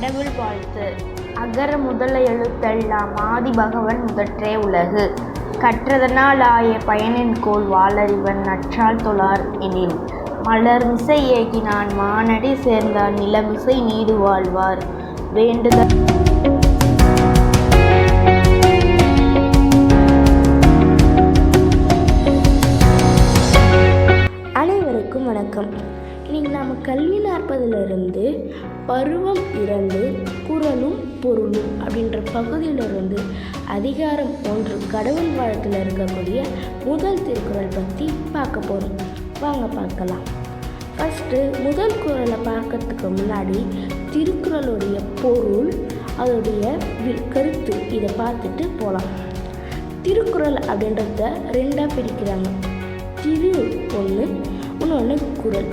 கடவுள் வாழ்த்து. அகர முதல எழுத்தெல்லாம் ஆதி பகவன் முதற்றே உலகு. கற்றதனால் ஆய பயனின்கோள் வாழறிவன் நற்றால் தொழார் எனில். மலர்மிசை ஏகினான் மானடி சேர்ந்தான் நிலமிசை நீடு வாழ்வார். வேண்டுதல் அனைவருக்கும் வணக்கம். இன்னைக்கு நாம் கல்வி நாற்பதிலிருந்து பருவம் இரண்டு குரலும் பொருளும் அப்படின்ற பகுதியிலிருந்து அதிகாரம் ஒன்று கடவுள் வாழ்த்தில் இருக்கக்கூடிய முதல் திருக்குறள் பற்றி பார்க்க போகிறோம் வாங்க பார்க்கலாம். ஃபஸ்ட்டு முதல் குறளை பார்க்கறதுக்கு முன்னாடி திருக்குறளுடைய பொருள் அதோடைய கருத்து இதை பார்த்துட்டு போகலாம் திருக்குறள் அப்படின்றத ரெண்டாக பிரிக்கிறாங்க. திரு ஒன்று இன்னொன்று குறள்.